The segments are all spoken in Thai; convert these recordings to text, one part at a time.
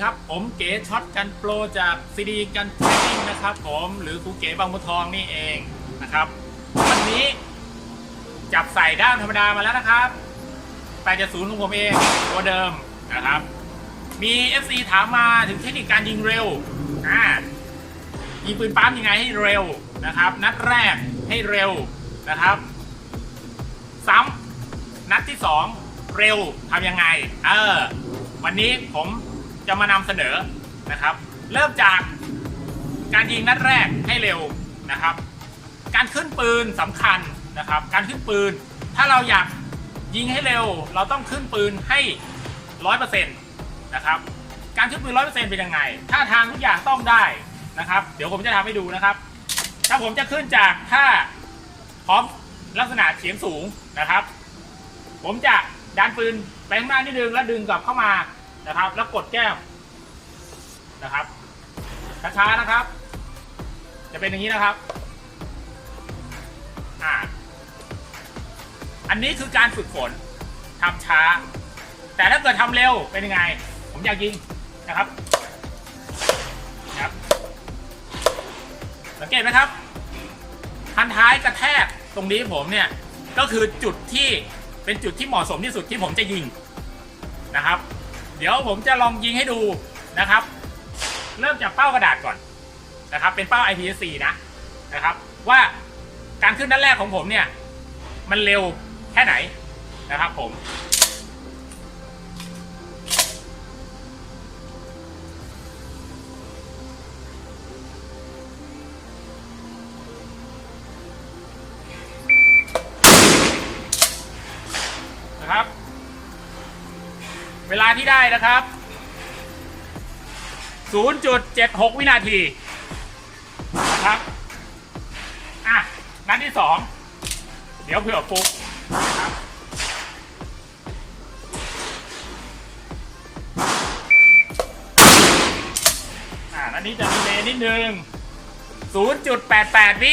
ครับ ผมเก๋ช็อตกันโปรจากซีดีกันเทรนนิ่งนะครับผมหรือครูเก๋บางบัวทองนี่เองนะครับ วันนี้จับใส่ด้ามธรรมดามาแล้วนะครับ8.0ของผมเองตัวเดิมนะครับ มี FC ถามมาถึงเทคนิคการยิงเร็วอ่ายิงปืนปั๊มยังไงให้เร็วนะครับ นัดแรกให้เร็วนะครับ ซ้ำนัดที่สองเร็วทำยังไง เออ วันนี้ผม จะมานำเสนอนะครับ เริ่มจากการยิงนัดแรกให้เร็วนะครับ การขึ้นปืนสำคัญนะครับ การขึ้นปืน ถ้าเราอยากยิงให้เร็ว เราต้องขึ้นปืนให้ร้อยเปอร์เซ็นต์นะครับ การขึ้นปืนร้อยเปอร์เซ็นต์เป็นยังไงท่าทางทุกอย่างต้องได้นะครับ เดี๋ยวผมจะทำให้ดูนะครับ ถ้าผมจะขึ้นจากท่าพร้อมลักษณะเฉียงสูงนะครับ ผมจะดันปืนไปข้างหน้านิดนึงแล้วดึงกลับเข้ามา นะครับ แล้วกดแก้มนะครับช้าๆนะครับ จะเป็นอย่างนี้นะครับอ่าอันนี้คือการฝึกฝนทำช้า แต่ถ้าเกิดทำเร็วเป็นยังไง ผมอยากยิงนะครับนะครับสังเกตไหมครับพันท้ายกระแทกตรงนี้ผมเนี่ยก็คือจุดที่เป็นจุดที่เหมาะสมที่สุดที่ผมจะยิงนะครับ เดี๋ยวผมจะลองยิงให้ดูนะครับ เริ่มจากเป้ากระดาษก่อนนะครับ เป็นเป้า IPSC นะนะครับ ว่าการขึ้นด้านแรกของผมเนี่ย มันเร็วแค่ไหนนะครับผม เวลาที่ได้นะครับ 0.76 วินาทีนะครับ อะ นัดที่สองเดี๋ยวเผื่อฟุกนะครับอ่านัดนี้จะดีเลย์นิดนึง 0.88 วิ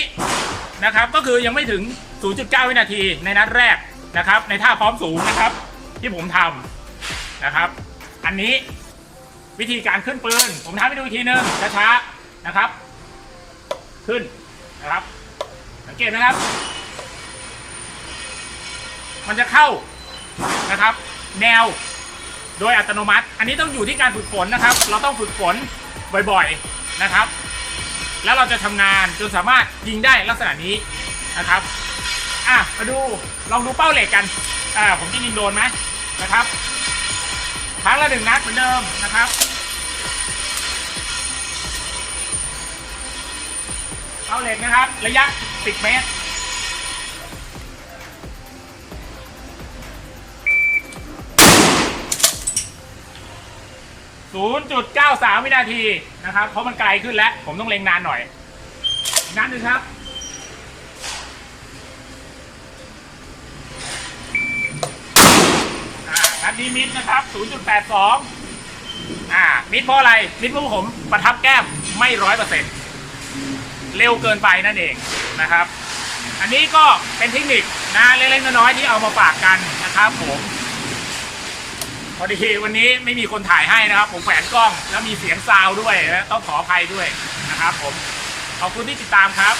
นะครับ ก็คือยังไม่ถึง 0.9 วินาทีในนัดแรกนะครับ ในท่าพร้อมสูงนะครับ ที่ผมทำ นะครับ อันนี้วิธีการขึ้นปืน ผมทำให้ดูอีกทีนึงช้าๆนะครับ ขึ้นนะครับ สังเกตนะครับ มันจะเข้านะครับ แนวโดยอัตโนมัติ อันนี้ต้องอยู่ที่การฝึกฝนนะครับ เราต้องฝึกฝนบ่อยๆนะครับ แล้วเราจะทำงานจนสามารถยิงได้ลักษณะนี้นะครับอะมาดูลองดูเป้าเหล็กกันอ่าผมจะยิงโดนไหมนะครับ ครั้งละหนึ่งนัดเหมือนเดิมนะครับเป้าเหล็กนะครับ ระยะ 10 เมตร 0.93 วินาทีนะครับ เพราะมันไกลขึ้นแล้ว ผมต้องเล็งนานหน่อย นัดหนึ่งครับ อ่า นี้มิดนะครับ 0.82 อ่า มิดเพราะอะไร มิดเพราะผมประทับแก้มไม่ร้อยเปอร์เซ็นต์เร็วเกินไปนั่นเองนะครับ อันนี้ก็เป็นเทคนิคนะเล็กๆน้อยๆที่เอามาฝากกันนะครับผมพอดีวันนี้ไม่มีคนถ่ายให้นะครับ ผมแขวนกล้องแล้วมีเสียงซาวด้วยนะต้องขออภัยด้วยนะครับผมขอบคุณที่ติดตามครับ